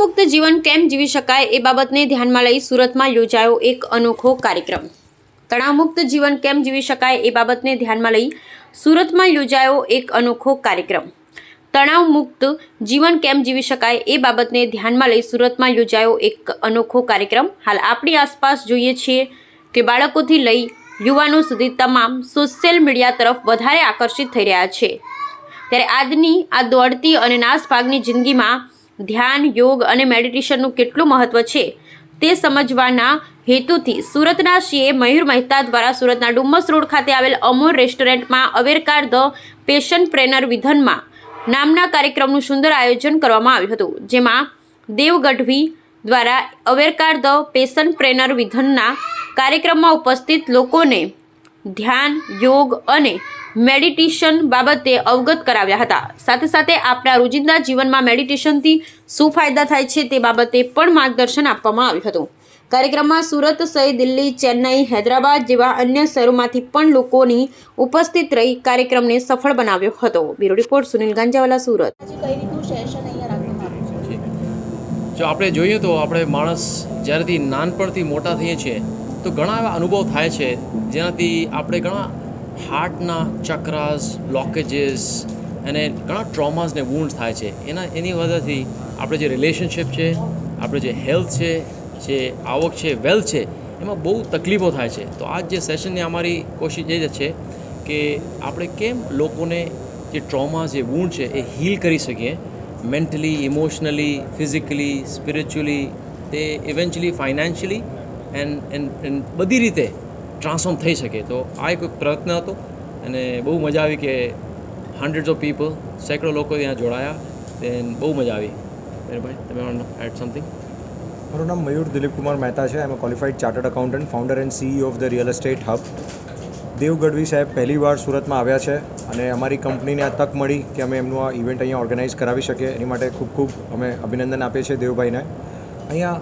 તણાવમુક્ત જીવન કેમ જીવી શકાય એ બાબતને ધ્યાનમાં લઈ સુરતમાં યોજાયો એક અનોખો કાર્યક્રમ. તણાવમુક્ત જીવન કેમ જીવી શકાય એ બાબતને ધ્યાનમાં લઈ સુરતમાં યોજાયો એક અનોખો કાર્યક્રમ. તણાવમુક્ત જીવન કેમ જીવી શકાય એ બાબતને ધ્યાનમાં લઈ સુરતમાં યોજાયો એક અનોખો કાર્યક્રમ. હાલ આપણી આસપાસ જોઈએ છીએ કે બાળકોથી લઈ યુવાનો સુધી તમામ સોશિયલ મીડિયા તરફ વધારે આકર્ષિત થઈ રહ્યા છે. ત્યારે આજની આ દોડતી અને નાસભાગની જિંદગીમાં ધ્યાન, યોગ અને મેડિટેશનનું કેટલું મહત્વ છે તે સમજવાના હેતુથી સુરતના સીએ મયુર મહેતા દ્વારા સુરતના ડુમ્મસ રોડ ખાતે આવેલ અમૂર રેસ્ટોરન્ટમાં અવેરકાર ધ પેશન પ્રેનર વિધનમાં નામના કાર્યક્રમનું સુંદર આયોજન કરવામાં આવ્યું હતું, જેમાં દેવ ગઢવી દ્વારા અવેરકાર ધ પેશન પ્રેનર વિધનના કાર્યક્રમમાં ઉપસ્થિત લોકોને ધ્યાન યોગ અને મેડિટેશન બાબતે અવગત કરાવ્યા હતા. સાથે સાથે આપણા રોજિંદા જીવનમાં મેડિટેશનથી શું ફાયદા થાય છે તે બાબતે પણ માર્ગદર્શન આપવામાં આવ્યું હતું. કાર્યક્રમમાં સુરત સહિત દિલ્હી ચેન્નઈ હૈદરાબાદ જેવા અન્ય શહેરોમાંથી પણ લોકોની ઉપસ્થિત રહી કાર્યક્રમને સફળ બનાવ્યો હતો. Bureau report Sunil Ganjawala Surat. જો આપણે જોઈએ તો આપણે માણસ જ્યારેથી નાનપણથી મોટા થઈએ છીએ તો ઘણા એવા અનુભવ થાય છે, જેનાથી આપણે ઘણા હાર્ટના ચક્રાસ બ્લોકેજીસ અને ઘણા ટ્રોમાસને વુન્ડ થાય છે. એના, એની વજહથી આપણે જે રિલેશનશિપ છે, આપણે જે હેલ્થ છે, જે આવક છે વેલ્થ છે, એમાં બહુ તકલીફો થાય છે. તો આજ જે સેશનની અમારી કોશિશ એ જ છે કે આપણે કેમ લોકોને જે ટ્રોમાસ જે વૂન્ડ છે એ હીલ કરી શકીએ? મેન્ટલી ઇમોશનલી ફિઝિકલી સ્પિરિચ્યુઅલી તે eventually financially and and and બધી રીતે ટ્રાન્સફોર્મ થઈ શકે. તો આ એક પ્રયત્ન હતો અને બહુ મજા આવી કે હંડ્રેડ ઓફ પીપલ સેંકડો લોકો ત્યાં જોડાયા. દેન બહુ મજા આવી. ભાઈ, તમે એડ સમથિંગ મારું નામ મયુર દિલીપ કુમાર મહેતા છે. એમ qualified chartered accountant founder and CEO of the real estate hub Dev Gadhvi Saheb પહેલીવાર સુરતમાં આવ્યા છે અને અમારી કંપનીને આ તક મળી કે અમે એમનું આ ઇવેન્ટ અહીંયા ઓર્ગેનાઇઝ કરાવી શકીએ. એની માટે ખૂબ ખૂબ અમે અભિનંદન આપીએ છીએ દેવભાઈને. અહીંયા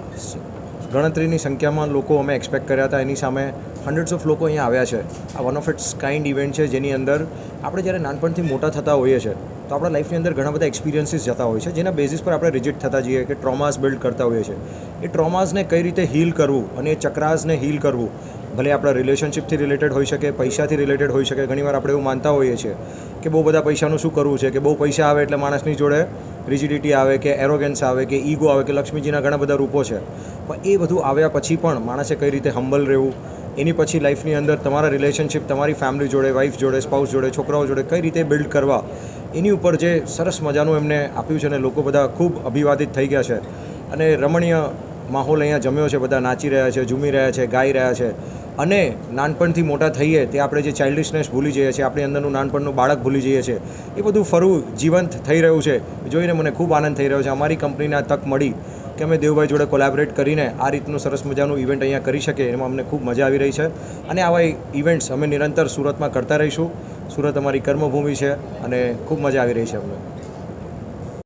ગણતરીની સંખ્યામાં લોકો અમે એક્સપેક્ટ કર્યા હતા. એની સામે હંડ્રેડ્સ ઓફ લોકો અહીંયા આવ્યા છે. આ one of its kind event છે, જેની અંદર આપણે જ્યારે નાનપણથી મોટા થતા હોઈએ છીએ તો આપણા લાઈફની અંદર ઘણા બધા એક્સપિરિયન્સીસ જતા હોય છે, જેના બેઝિસ પર આપણે રિજેક્ટ થતા જઈએ કે ટ્રોમાસ બિલ્ડ કરતા હોઈએ છીએ એ ટ્રોમાસને કઈ રીતે હીલ કરવું અને એ ચક્રાસને હીલ કરવું, ભલે આપણા રિલેશનશિપથી રિલેટેડ હોઈ શકે, પૈસાથી રિલેટેડ હોઈ શકે, ઘણીવાર આપણે એવું માનતા હોઈએ છીએ કે બહુ બધા પૈસાનું શું કરવું છે, કે બહુ પૈસા આવે એટલે માણસની જોડે રિજિડિટી આવે કે એરોગેન્સ આવે કે ઈગો આવે કે લક્ષ્મીજીના ઘણા બધા રૂપો છે. પણ એ બધું આવ્યા પછી પણ માણસે કઈ રીતે હમ્બલ રહેવું? એની પછી લાઈફની અંદર તમારા રિલેશનશિપ તમારી ફેમિલી જોડે વાઈફ જોડે સ્પાઉસ જોડે, છોકરાઓ જોડે કઈ રીતે બિલ્ડ કરવા? એની ઉપર જે સરસ મજાનું એમને આપ્યું છે અને લોકો બધા ખૂબ અભિવાદિત થઈ ગયા છે. અને રમણીય માહોલ અહીંયા જમ્યો છે, બધા નાચી રહ્યા છે, ઝૂમી રહ્યા છે, ગાઈ રહ્યા છે. અને નાનપણથી મોટા થઈએ તે આપણે જે ચાઇલ્ડિશનેસ ભૂલી જઈએ છીએ, આપણી અંદરનું નાનપણનું બાળક ભૂલી જઈએ છીએ, એ બધું ફરવું જીવંત થઈ રહ્યું છે. જોઈને મને ખૂબ આનંદ થઈ રહ્યો છે. અમારી કંપનીને તક મળી કે અમે દેવભાઈ જોડે કોલેબરેટ કરીને આ રીતનું સરસ મજાનું ઇવેન્ટ અહીંયા કરી શકીએ, એમાં અમને ખૂબ મજા આવી રહી છે. અને આવા ઇવેન્ટ્સ અમે નિરંતર સુરતમાં કરતા રહીશું. સુરત અમારી કર્મભૂમિ છે અને ખૂબ મજા આવી રહી છે અમને.